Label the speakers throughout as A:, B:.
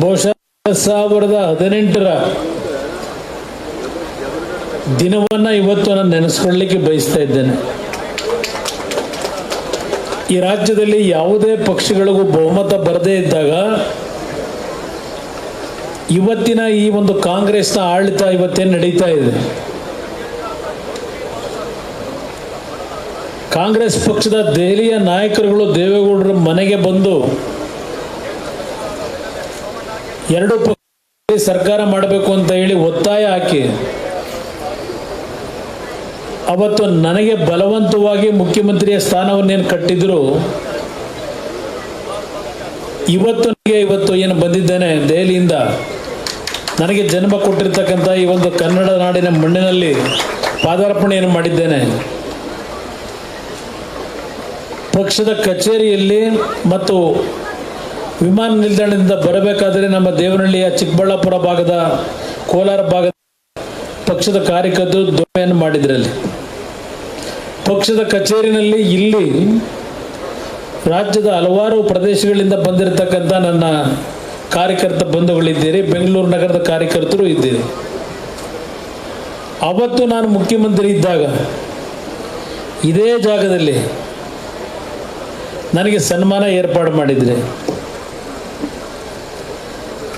A: ಬಹುಶಃ ಸಾವಿರದ ಹದಿನೆಂಟರ ದಿನವನ್ನ ಇವತ್ತು ನಾನು ನೆನೆಸ್ಕೊಳ್ಳಿಕ್ಕೆ ಬಯಸ್ತಾ ಇದ್ದೇನೆ. ಈ ರಾಜ್ಯದಲ್ಲಿ ಯಾವುದೇ ಪಕ್ಷಗಳಿಗೂ ಬಹುಮತ ಬರದೇ ಇದ್ದಾಗ ಇವತ್ತಿನ ಈ ಒಂದು ಕಾಂಗ್ರೆಸ್ನ ಆಡಳಿತ ಇವತ್ತೇನು ನಡೀತಾ ಇದೆ? ಕಾಂಗ್ರೆಸ್ ಪಕ್ಷದ ದೆಹಲಿಯ ನಾಯಕರುಗಳು ದೇವೇಗೌಡರ ಮನೆಗೆ ಬಂದು ಎರಡು ಸರ್ಕಾರ ಮಾಡಬೇಕು ಅಂತ ಹೇಳಿ ಒತ್ತಾಯ ಹಾಕಿ, ಅವತ್ತು ನನಗೆ ಬಲವಂತವಾಗಿ ಮುಖ್ಯಮಂತ್ರಿಯ ಸ್ಥಾನವನ್ನೇನು ಕಟ್ಟಿದ್ರು, ಇವತ್ತು ನನಗೆ ಇವತ್ತು ಏನು ಬಂದಿದ್ದೇನೆ ದೆಹಲಿಯಿಂದ, ನನಗೆ ಜನ್ಮ ಕೊಟ್ಟಿರ್ತಕ್ಕಂಥ ಈ ಒಂದು ಕನ್ನಡ ನಾಡಿನ ಮಣ್ಣಿನಲ್ಲಿ ಪಾದಾರ್ಪಣೆಯನ್ನು ಮಾಡಿದ್ದೇನೆ. ಪಕ್ಷದ ಕಚೇರಿಯಲ್ಲಿ ಮತ್ತು ವಿಮಾನ ನಿಲ್ದಾಣದಿಂದ ಬರಬೇಕಾದರೆ ನಮ್ಮ ದೇವನಹಳ್ಳಿಯ ಚಿಕ್ಕಬಳ್ಳಾಪುರ ಭಾಗದ ಕೋಲಾರ ಭಾಗದ ಪಕ್ಷದ ಕಾರ್ಯಕರ್ತರು ಧ್ವನಿಯನ್ನು ಮಾಡಿದ್ರಲ್ಲಿ. ಪಕ್ಷದ ಕಚೇರಿನಲ್ಲಿ ಇಲ್ಲಿ ರಾಜ್ಯದ ಹಲವಾರು ಪ್ರದೇಶಗಳಿಂದ ಬಂದಿರತಕ್ಕಂಥ ನನ್ನ ಕಾರ್ಯಕರ್ತ ಬಂಧುಗಳಿದ್ದೀರಿ, ಬೆಂಗಳೂರು ನಗರದ ಕಾರ್ಯಕರ್ತರು ಇದ್ದೀರಿ. ಅವತ್ತು ನಾನು ಮುಖ್ಯಮಂತ್ರಿ ಇದ್ದಾಗ ಇದೇ ಜಾಗದಲ್ಲಿ ನನಗೆ ಸನ್ಮಾನ ಏರ್ಪಾಡು ಮಾಡಿದ್ರಿ.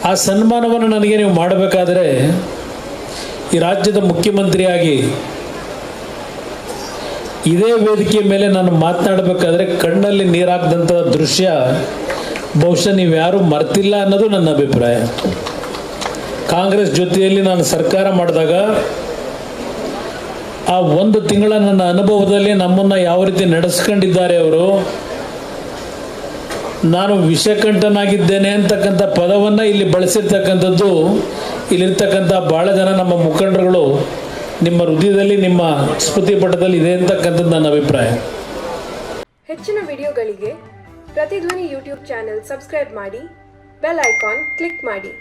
A: ಆ ಸನ್ಮಾನವನ್ನು ನನಗೆ ನೀವು ಮಾಡಬೇಕಾದರೆ ಈ ರಾಜ್ಯದ ಮುಖ್ಯಮಂತ್ರಿಯಾಗಿ ಇದೇ ವೇದಿಕೆ ಮೇಲೆ ನಾನು ಮಾತನಾಡಬೇಕಾದ್ರೆ ಕಣ್ಣಲ್ಲಿ ನೀರಾಗದಂಥ ದೃಶ್ಯ ಬಹುಶಃ ನೀವು ಯಾರೂ ಮರ್ತಿಲ್ಲ ಅನ್ನೋದು ನನ್ನ ಅಭಿಪ್ರಾಯ. ಕಾಂಗ್ರೆಸ್ ಜೊತೆಯಲ್ಲಿ ನಾನು ಸರ್ಕಾರ ಮಾಡಿದಾಗ ಆ ಒಂದು ತಿಂಗಳ ನನ್ನ ಅನುಭವದಲ್ಲಿ ನಮ್ಮನ್ನು ಯಾವ ರೀತಿ ನಡೆಸ್ಕೊಂಡಿದ್ದಾರೆ ಅವರು ನಾನು ವಿಷಕಂಠನಾಗಿದ್ದೇನೆ ಅಂತಕ್ಕಂಥ ಪದವನ್ನು ಇಲ್ಲಿ ಬಳಸಿರ್ತಕ್ಕಂಥದ್ದು, ಇಲ್ಲಿರ್ತಕ್ಕಂಥ ಭಾಳ ಜನ ನಮ್ಮ ಮುಖಂಡರುಗಳು ನಿಮ್ಮ ಹೃದಯದಲ್ಲಿ, ನಿಮ್ಮ ಸ್ಮೃತಿ ಪಟದಲ್ಲಿ ಇದೆ ಅಂತಕ್ಕಂಥದ್ದು ನನ್ನ ಅಭಿಪ್ರಾಯ.
B: ಹೆಚ್ಚಿನ ವಿಡಿಯೋಗಳಿಗೆ ಪ್ರತಿಧ್ವನಿ ಯೂಟ್ಯೂಬ್ ಚಾನೆಲ್ ಸಬ್ಸ್ಕ್ರೈಬ್ ಮಾಡಿ, ಬೆಲ್ ಐಕಾನ್ ಕ್ಲಿಕ್ ಮಾಡಿ.